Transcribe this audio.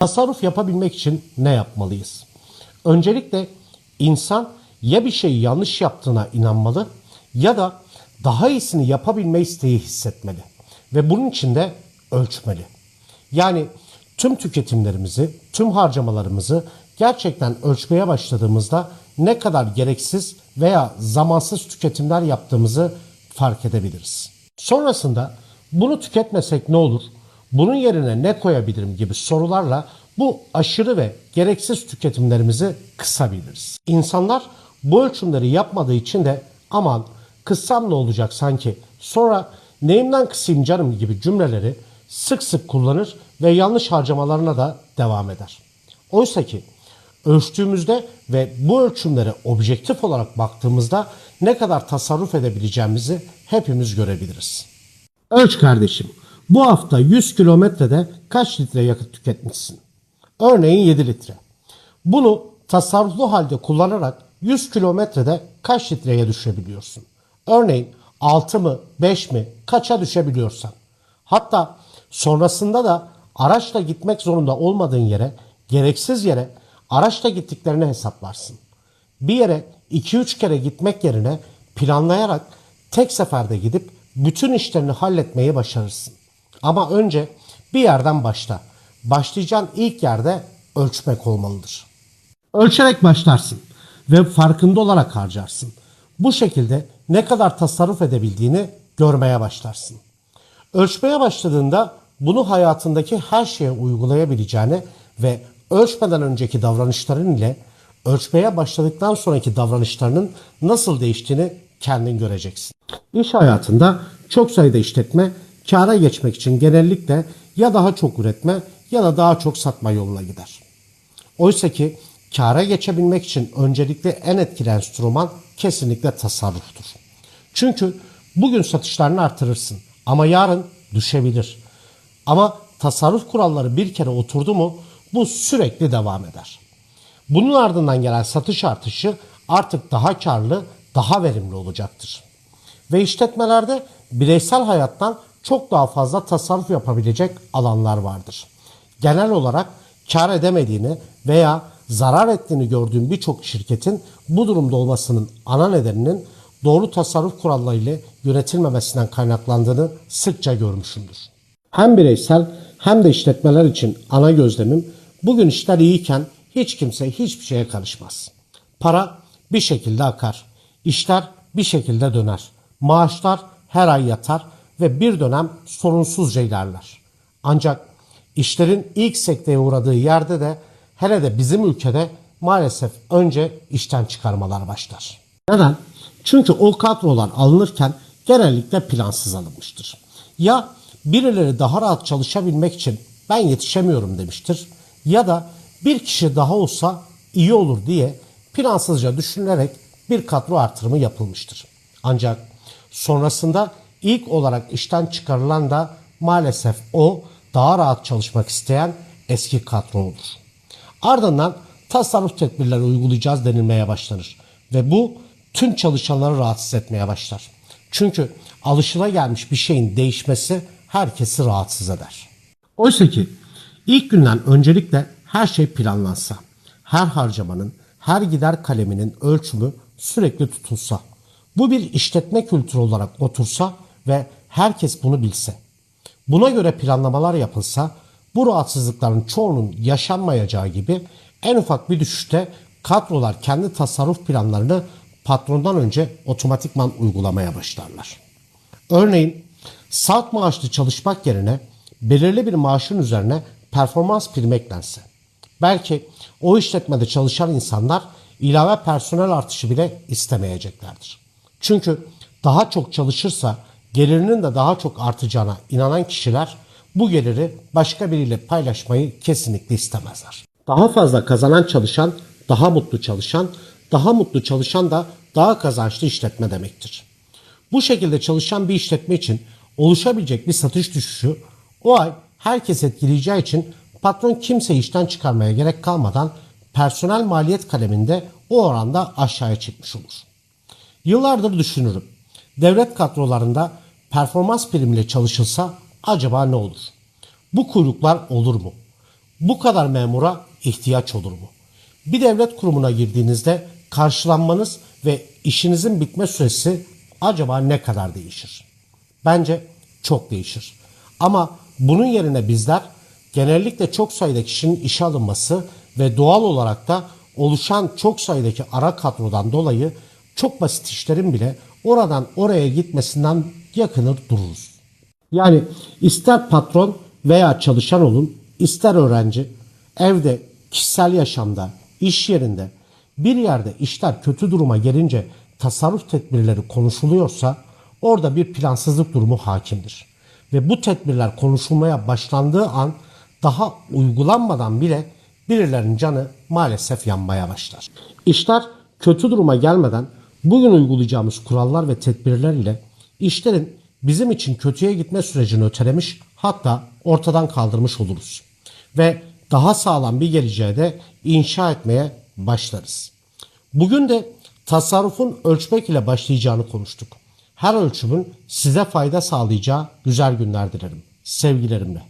Tasarruf yapabilmek için ne yapmalıyız? Öncelikle insan ya bir şeyi yanlış yaptığına inanmalı ya da daha iyisini yapabilme isteği hissetmeli ve bunun için de ölçmeli. Yani tüm tüketimlerimizi, tüm harcamalarımızı gerçekten ölçmeye başladığımızda ne kadar gereksiz veya zamansız tüketimler yaptığımızı fark edebiliriz. Sonrasında bunu tüketmesek ne olur? Bunun yerine ne koyabilirim gibi sorularla bu aşırı ve gereksiz tüketimlerimizi kısabiliriz. İnsanlar bu ölçümleri yapmadığı için de aman kıssam ne olacak sanki sonra neyimden kısayım canım gibi cümleleri sık sık kullanır ve yanlış harcamalarına da devam eder. Oysa ki ölçtüğümüzde ve bu ölçümlere objektif olarak baktığımızda ne kadar tasarruf edebileceğimizi hepimiz görebiliriz. Ölç kardeşim. Bu hafta 100 kilometrede kaç litre yakıt tüketmişsin? Örneğin 7 litre. Bunu tasarruflu halde kullanarak 100 kilometrede kaç litreye düşebiliyorsun? Örneğin 6 mı 5 mi kaça düşebiliyorsan. Hatta sonrasında da araçla gitmek zorunda olmadığın yere gereksiz yere araçla gittiklerini hesaplarsın. Bir yere 2-3 kere gitmek yerine planlayarak tek seferde gidip bütün işlerini halletmeyi başarırsın. Ama önce bir yerden başla. Başlayacağın ilk yerde ölçmek olmalıdır. Ölçerek başlarsın ve farkında olarak harcarsın. Bu şekilde ne kadar tasarruf edebildiğini görmeye başlarsın. Ölçmeye başladığında bunu hayatındaki her şeye uygulayabileceğini ve ölçmeden önceki davranışların ile ölçmeye başladıktan sonraki davranışlarının nasıl değiştiğini kendin göreceksin. İş hayatında çok sayıda işletme kâra geçmek için genellikle ya daha çok üretme ya da daha çok satma yoluna gider. Oysa ki kâra geçebilmek için öncelikle en etkili enstrüman kesinlikle tasarruftur. Çünkü bugün satışlarını artırırsın ama yarın düşebilir. Ama tasarruf kuralları bir kere oturdu mu bu sürekli devam eder. Bunun ardından gelen satış artışı artık daha karlı, daha verimli olacaktır. Ve işletmelerde bireysel hayattan çok daha fazla tasarruf yapabilecek alanlar vardır. Genel olarak kar edemediğini veya zarar ettiğini gördüğüm birçok şirketin bu durumda olmasının ana nedeninin doğru tasarruf kurallarıyla yönetilmemesinden kaynaklandığını sıkça görmüşümdür. Hem bireysel hem de işletmeler için ana gözlemim bugün işler iyiyken hiç kimse hiçbir şeye karışmaz. Para bir şekilde akar. İşler bir şekilde döner. Maaşlar her ay yatar ve bir dönem sorunsuzca ilerler. Ancak işlerin ilk sekteye uğradığı yerde de hele de bizim ülkede maalesef önce işten çıkarmalar başlar. Neden? Çünkü o kadrolar alınırken genellikle plansız alınmıştır. Ya birileri daha rahat çalışabilmek için ben yetişemiyorum demiştir ya da bir kişi daha olsa iyi olur diye plansızca düşünülerek bir kadro artırımı yapılmıştır. Ancak sonrasında ilk olarak işten çıkarılan da maalesef o daha rahat çalışmak isteyen eski kadro olur. Ardından tasarruf tedbirleri uygulayacağız denilmeye başlanır ve bu tüm çalışanları rahatsız etmeye başlar. Çünkü alışılagelmiş bir şeyin değişmesi herkesi rahatsız eder. Oysa ki ilk günden öncelikle her şey planlansa, her harcamanın, her gider kaleminin ölçümü sürekli tutulsa, bu bir işletme kültürü olarak otursa ve herkes bunu bilse, buna göre planlamalar yapılsa, bu rahatsızlıkların çoğunun yaşanmayacağı gibi en ufak bir düşüşte kadrolar kendi tasarruf planlarını patrondan önce otomatikman uygulamaya başlarlar. Örneğin saat maaşlı çalışmak yerine belirli bir maaşın üzerine performans primi eklense. Belki o işletmede çalışan insanlar ilave personel artışı bile istemeyeceklerdir. Çünkü daha çok çalışırsa gelirinin de daha çok artacağına inanan kişiler bu geliri başka biriyle paylaşmayı kesinlikle istemezler. Daha fazla kazanan çalışan, daha mutlu çalışan, daha mutlu çalışan da daha kazançlı işletme demektir. Bu şekilde çalışan bir işletme için oluşabilecek bir satış düşüşü o ay herkes etkileyeceği için patron kimse işten çıkarmaya gerek kalmadan personel maliyet kaleminde o oranda aşağıya çıkmış olur. Yıllardır düşünürüm. Devlet kadrolarında performans primle çalışılsa acaba ne olur? Bu kuyruklar olur mu? Bu kadar memura ihtiyaç olur mu? Bir devlet kurumuna girdiğinizde karşılanmanız ve işinizin bitme süresi acaba ne kadar değişir? Bence çok değişir. Ama bunun yerine bizler genellikle çok sayıda kişinin işe alınması ve doğal olarak da oluşan çok sayıdaki ara kadrodan dolayı çok basit işlerin bile oradan oraya gitmesinden yakınır dururuz. Yani ister patron veya çalışan olun, ister öğrenci, evde, kişisel yaşamda, iş yerinde bir yerde işler kötü duruma gelince tasarruf tedbirleri konuşuluyorsa orada bir plansızlık durumu hakimdir. Ve bu tedbirler konuşulmaya başlandığı an daha uygulanmadan bile birilerinin canı maalesef yanmaya başlar. İşler kötü duruma gelmeden bugün uygulayacağımız kurallar ve tedbirler ile işlerin bizim için kötüye gitme sürecini ötelemiş hatta ortadan kaldırmış oluruz. Ve daha sağlam bir geleceğe de inşa etmeye başlarız. Bugün de tasarrufun ölçmek ile başlayacağını konuştuk. Her ölçümün size fayda sağlayacağı güzel günler dilerim. Sevgilerimle.